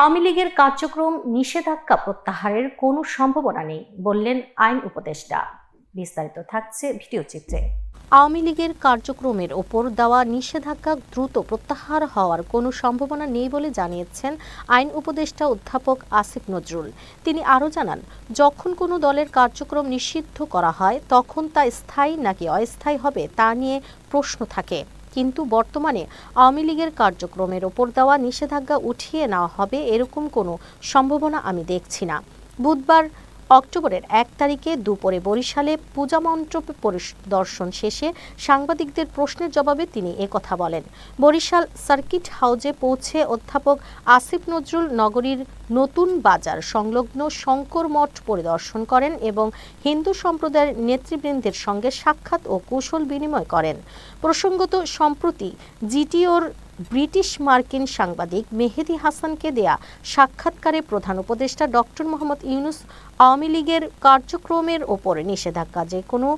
আওয়ামী লীগের কার্যক্রম নিষেধাজ্ঞা প্রত্যাহারের কোনো সম্ভাবনা নেই, বললেন আইন উপদেষ্টা। বিস্তারিত থাকছে ভিডিও চিত্রে। আওয়ামী লীগের কার্যক্রমের ওপর দেওয়া নিষেধাজ্ঞা দ্রুত প্রত্যাহার হওয়ার কোনো সম্ভাবনা নেই বলে জানিয়েছেন আইন উপদেষ্টা অধ্যাপক আসিফ নজরুল। তিনি আরও জানান, যখন কোনো দলের কার্যক্রম নিষিদ্ধ করা হয়, তখন তা স্থায়ী নাকি অস্থায়ী হবে তা নিয়ে প্রশ্ন থাকে। কিন্তু বর্তমানে আওয়ামী লীগের কার্যক্রমের ওপর দেওয়া নিষেধাজ্ঞা উঠিয়ে নেওয়া হবে এরকম কোনো সম্ভাবনা আমি দেখছি না। বুধবার অক্টোবরের এক তারিখে দুপুরে বরিশালে পূজা মন্ত্রপ পরিদর্শন শেষে সাংবাদিকদের প্রশ্নের জবাবে তিনি একথা বলেন। বরিশাল সার্কিট হাউজে পৌঁছে অধ্যাপক আসিফ নজরুল নগরীর নতুন বাজার সংলগ্ন শঙ্কর মঠ পরিদর্শন করেন এবং হিন্দু সম্প্রদায়ের নেতৃবৃন্দের সঙ্গে সাক্ষাৎ ও কৌশল বিনিময় করেন। প্রসঙ্গত, সম্প্রতি জিটিওর ব্রিটিশ মার্কিন সাংবাদিক মেহেদি হাসানকে দেয়া সাক্ষাৎকারে প্রধান উপদেষ্টা ডক্টর মোহাম্মদ ইউনুস আওয়ামী লীগের কার্যক্রমের ওপর নিষেধাজ্ঞা যে কোনো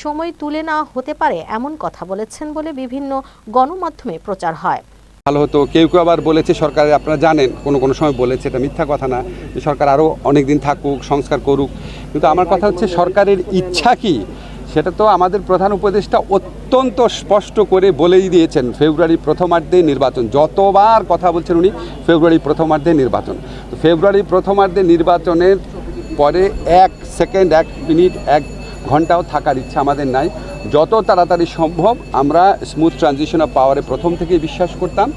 সময় তুলে না হতে পারে এমন কথা বলেছেন বলে বিভিন্ন গণমাধ্যমে প্রচার হয়। ভালো হতো। কেউ কেউ আবার বলেছে, সরকার, আপনারা জানেন, কোনো কোনো সময় বলেছে, এটা মিথ্যা কথা না সরকার আরও অনেক দিন থাকুক, সংস্কার করুক। কিন্তু আমার কথা হচ্ছে, সরকারের ইচ্ছা কি? সেটা তো আমাদের প্রধান উপদেষ্টা অত্যন্ত স্পষ্ট করে বলেই দিয়েছেন ফেব্রুয়ারি প্রথমার্ধে নির্বাচন। যতবার কথা বলছেন উনি ফেব্রুয়ারি প্রথমার্ধে নির্বাচন। তো ফেব্রুয়ারি প্রথমার্ধে নির্বাচনের পরে এক সেকেন্ড, এক মিনিট, এক ঘন্টাও থাকার ইচ্ছা আমাদের নাই। যত তাড়াতাড়ি সম্ভব আমরা স্মুথ ট্রানজিশন অফ পাওয়ারে প্রথম থেকেই বিশ্বাস করতাম।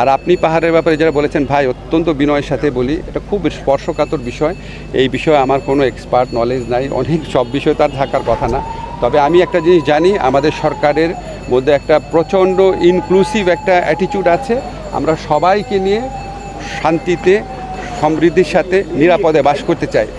আর আপনি পাহাড়ের ব্যাপারে যারা বলেছেন, ভাই, অত্যন্ত বিনয়ের সাথে বলি, এটা খুব স্পর্শকাতর বিষয়। এই বিষয়ে আমার কোনো এক্সপার্ট নলেজ নাই, অনেক সব বিষয় তার থাকার কথা না। তবে আমি একটা জিনিস জানি, আমাদের সরকারের মধ্যে একটা প্রচণ্ড ইনক্লুসিভ একটা অ্যাটিটিউড আছে। আমরা সবাইকে নিয়ে শান্তিতে, সমৃদ্ধির সাথে নিরাপদে বাস করতে চাই।